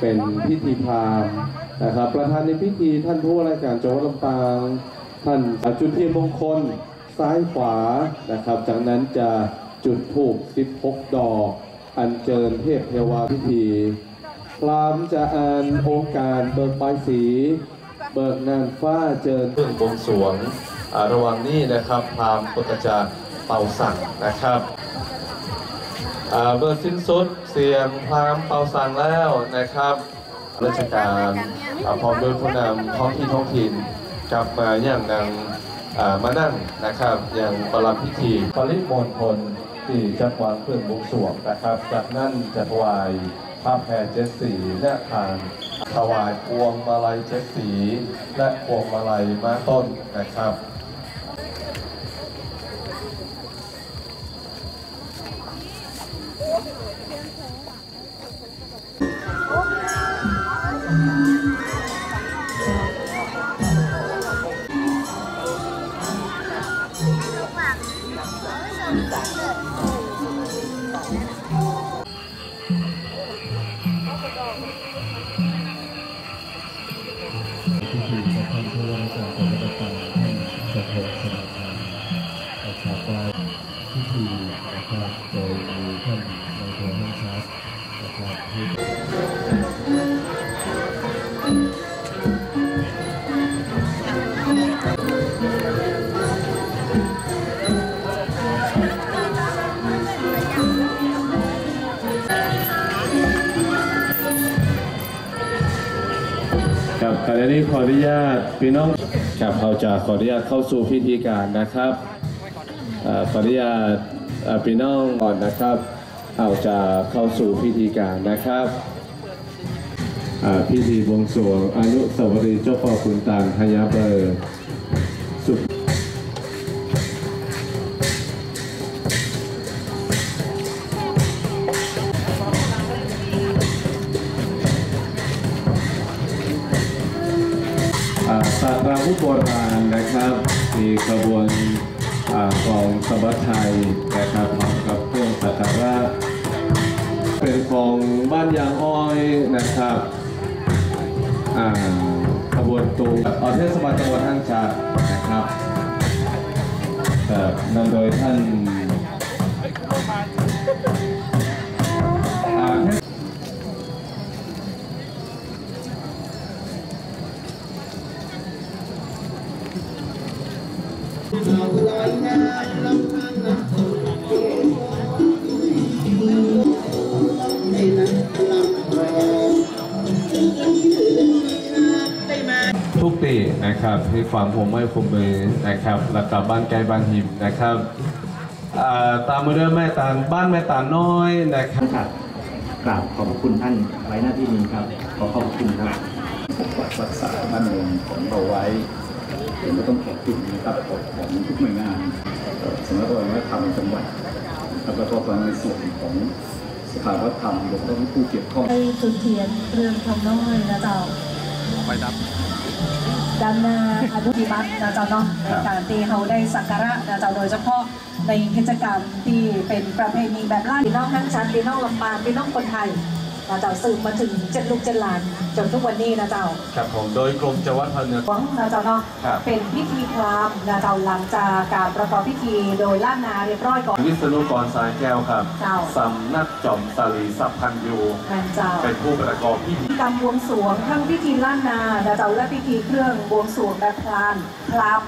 เป็นพิธีพราหมณ์นะครับ ประธานในพิธีท่านผู้ว่าราชการจังหวัดลำปาง ท่านจุดเทียนมงคลซ้ายขวานะครับ จากนั้นจะจุดธูป16 ดอก อัญเชิญเทพเทวาพิธีพรามจะอ่านองค์การเบิกใบายสี เบิกนางฟ้าเจิญเครื่องบวงสรวงระหว่างนี้นะครับพรามก็จะเป่าสั่งนะครับ เบิกสิ้นสุดเสียงพรามเป่าสั่งแล้วนะครับราชการอ่าพร้อมด้วยผู้นำท้องที่ท้องถิ่นกลับมาอย่างนางอ่ามานั่งนะครับอย่างประลับพิธีปริมณฑลที่จัดวางเครื่องบวงสรวงนะครับ จากนั้นจะถวายผ้าแพรเจ็ดสีและทานถวายพวงมาลัยเจ็ดสี และพวงมาลัยมาต้นนะครับ พิธีสำคัญที่ว่าราชการจังหวัดลำปางท่านสะพงสน ครับขณะนี้ขออนุญาตพี่น้องครับเราจะขออนุญาตเข้าสู่พิธีการนะครับเอ่อขออนุญาตพี่น้องก่อนนะครับเราจะเข้าสู่พิธีการนะครับพิธีบวงสรวงอนุสาวรีย์เจ้าพ่อขุนตาลพญาเบอร์สุข อ่าศาสตราผู้โบราณนะครับมีขบวนกองสบัติไทยนะครับพร้อมกับเครื่องสักการะเป็นของบ้านยางอ้อยนะครับอ่าขบวนตูออเทศบาลจังหวัดห้างฉัดนะครับนำโดยท่าน ทุกปีนะครับที่ความผมไม่คุมมือนะครับแล้วก็บ้านไกลบ้านหิมนะครับอ่าตามมาเรื่องแม่ตาลบ้านแม่ตาลน้อยนะครับครับกราบขอบพระคุณท่านไว้หน้าที่นี้ครับ ขอขอบคุณครับปกปักรักษาบ้านเมืองของเราไว้ ผมก็ต้องขอบคุณนะครับของทุกหน่วยงานเอ่อสำนักวัฒนธรรมจังหวัดนะครับแล้วก็ในส่วนของสภาวัฒนธรรมรวมทั้งผู้เกี่ยวข้องให้จุดเทียนเรืองทองน้อยนะเจ้าไปดับด้านหน้าอนุทิบัตรนะเจ้าเนาะในการที่เขาได้สักการะนะเจ้าโดยเฉพาะในกิจกรรมที่เป็นประเพณีแบบล่าพี่น้องทั้งชั้นพี่น้องลำปางพี่น้องคนไทย นะเจ้าสืบมาถึงเจ็ดลูกเจ็ดหลานจนทุกวันนี้นะเจ้าครับผมโดยกรมจังหวัดพันธุ์หวังนะเจ้าเนาะครับเป็นพิธีพราหมณ์นะเจ้าหลังจากการประกอบพิธีโดยล่านาเรียบร้อยก่อนวิศนุกรสายแก้วครับเจ้าสำนักจอมสาลีสัพพันยูแม่นเจ้าเป็นผู้ประกอบพิธีพิธีกรรมบวงสรวงทั้งพิธีล้านนานะเจ้าและพิธีเครื่องบวงสรวงแบบพรานพราหมณ์